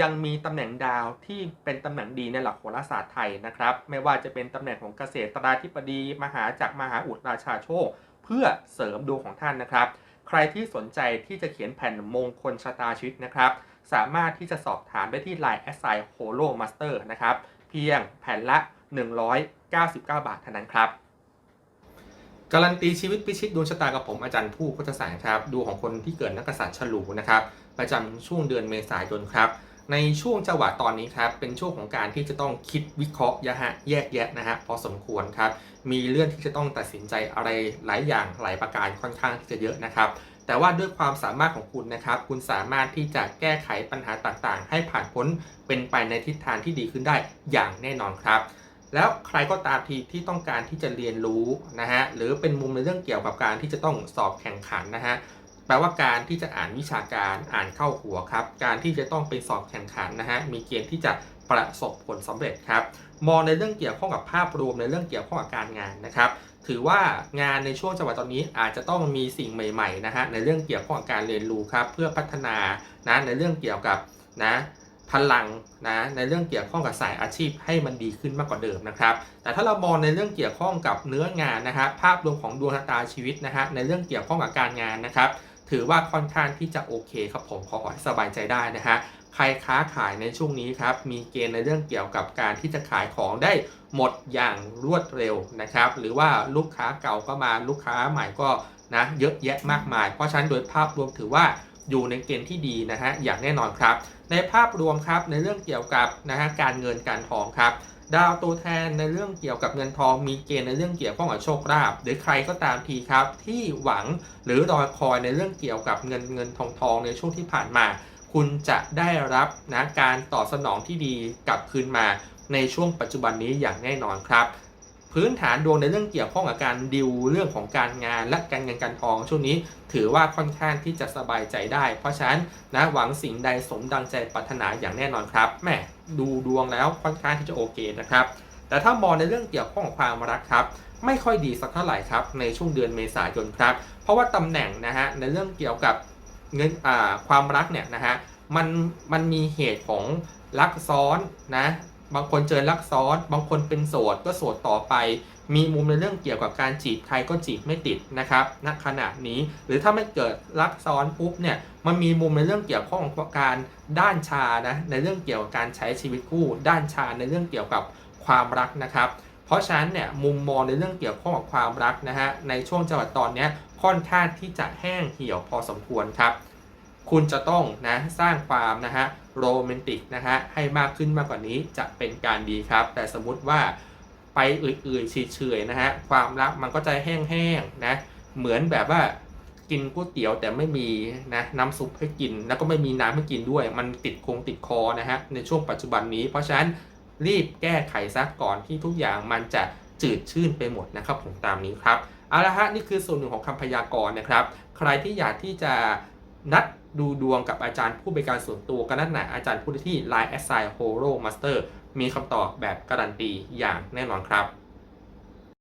ยังมีตำแหน่งดาวที่เป็นตำแหน่งดีในหลักโหราศาสตร์ไทยนะครับ ไม่ว่าจะเป็นตำแหน่งของเกษตราธิบดี มหาจักรมหาอุดราชาโชค เพื่อเสริมดวงของท่านนะครับ ใครที่สนใจที่จะเขียนแผ่นมงคลชะตาชีวิตนะครับ สามารถที่จะสอบถามได้ที่ Line แอสไซโฮโลมาสเตอร์นะครับ เพียงแผ่นละ 199 บาทเท่านั้นครับการันตีชีวิตพิชิตดวงชะตากับผมอาจารย์ผู้พุทธศาสตร์ครับดวงของคนที่เกิดนักกษัตริย์ฉลูนะครับ ประจำช่วงเดือนเมษายนครับ ในช่วงจังหวะตอนนี้ครับเป็นช่วงของการที่จะต้องคิดวิเคราะห์ยะฮะแยกแยะนะฮะพอสมควรครับมีเรื่องที่จะต้องตัดสินใจอะไรหลายอย่างหลายประการค่อนข้างที่จะเยอะนะครับแต่ว่าด้วยความสามารถของคุณนะครับ คุณสามารถที่จะแก้ไขปัญหาต่างๆ ให้ผ่านพ้นเป็นไปในทิศทางที่ดีขึ้นได้อย่างแน่นอนครับแล้วใครก็ตามทีที่ต้องการที่จะเรียนรู้นะฮะหรือเป็นมุมในเรื่องเกี่ยวกับการที่จะต้องสอบแข่งขันนะฮะ แปลว่าการที่จะอ่านวิชาการอ่านเข้าหัวครับ การที่จะต้องไปสอบแข่งขันนะฮะ มีเกณฑ์ที่จะประสบผลสำเร็จครับ มองในเรื่องเกี่ยวข้องกับภาพรวมในเรื่องเกี่ยวข้องกับการงานนะครับ ถือว่างานในช่วงจังหวะตอนนี้อาจจะต้องมีสิ่งใหม่ๆนะฮะในเรื่องเกี่ยวข้องกับการเรียนรู้ครับ เพื่อพัฒนานะในเรื่องเกี่ยวกับนะพลังนะในเรื่องเกี่ยวข้องกับสายอาชีพให้มันดีขึ้นมากกว่าเดิมนะครับ แต่ถ้าเรามองในเรื่องเกี่ยวข้องกับเนื้องานนะฮะภาพรวมของดวงชะตาชีวิตนะฮะในเรื่องเกี่ยวข้องกับการงานนะครับ ถือว่าค่อนข้างที่จะโอเคครับผมขอให้สบายใจได้นะฮะใครค้าขายในช่วงนี้ครับมีเกณฑ์ในเรื่องเกี่ยวกับการที่จะขายของได้หมดอย่างรวดเร็วนะครับ หรือว่าลูกค้าเก่าก็มาลูกค้าใหม่ก็นะเยอะแยะมากมาย เพราะฉะนั้นโดยภาพรวมถือว่า อยู่ในเกณฑ์ที่ดีนะฮะอย่างแน่นอนครับ ในภาพรวมครับในเรื่องเกี่ยวกับนะฮะการเงินการทองครับดาวตัวแทนในเรื่องเกี่ยวกับเงินทองมีเกณฑ์ในเรื่องเกี่ยวข้องกับโชคลาภหรือใครก็ตามทีครับ ที่หวังหรือรอคอยในเรื่องเกี่ยวกับเงินเงินทองทองในช่วงที่ผ่านมา คุณจะได้รับนะการตอบสนองที่ดีกลับคืนมาในช่วงปัจจุบันนี้อย่างแน่นอนครับ พื้นฐานดวงในเรื่องเกี่ยวข้องกับการดิวเรื่องของการงานและการเงินการทองช่วงนี้ถือว่าค่อนข้างที่จะสบายใจได้ เพราะฉะนั้นนะหวังสิ่งใดสมดังใจปรารถนาอย่างแน่นอนครับแม่ดูดวงแล้วค่อนข้างที่จะโอเคนะครับ แต่ถ้ามองในเรื่องเกี่ยวข้องกับความรักครับ ไม่ค่อยดีสักเท่าไหร่ครับในช่วงเดือนเมษายนครับ เพราะว่าตำแหน่งนะฮะในเรื่องเกี่ยวกับเงินความรักเนี่ยนะฮะมันมันมีเหตุของรักซ้อนนะ บางคนเจอรักซ้อน บางคนเป็นโสดก็โสดต่อไป มีมุมในเรื่องเกี่ยวกับการจีบใครก็จีบไม่ติดนะครับณขณะนี้หรือถ้าไม่เกิดรักซ้อนปุ๊บเนี่ยมันมีมุมในเรื่องเกี่ยวข้องกับการด้านชานะในเรื่องเกี่ยวกับการใช้ชีวิตคู่ ด้านชาในเรื่องเกี่ยวกับความรักนะครับ เพราะฉะนั้นเนี่ยมุมมองในเรื่องเกี่ยวข้องกับความรักนะฮะในช่วงจังหวะตอนนี้ค่อนข้างที่จะแห้งเหี่ยวพอสมควรครับ คุณจะต้องนะสร้างความนะฮะโรแมนติกนะฮะให้มากขึ้นมากกว่านี้จะเป็นการดีครับ แต่สมมุติว่าไปอื่นๆเฉยๆนะฮะความรักมันก็จะแห้งๆนะเหมือนแบบว่ากินก๋วยเตี๋ยวแต่ไม่มีนะน้ำซุปให้กิน แล้วก็ไม่มีน้ำให้กินด้วย มันติดคงติดคอนะฮะในช่วงปัจจุบันนี้ เพราะฉะนั้นรีบแก้ไขซะก่อนที่ทุกอย่างมันจะจืดชื่นไปหมดนะครับผมตามนี้ครับเอาละฮะนี่คือส่วนหนึ่งของคำพยากรณ์นะครับ ใครที่อยากที่จะ นัดดูดวงกับอาจารย์ผู้บริการส่วนตัวก็นัดไหนอาจารย์ผู้ที่ Line a s s i g n Horo Master มีคำตอบแบบการันตีอย่างแน่นอนครับ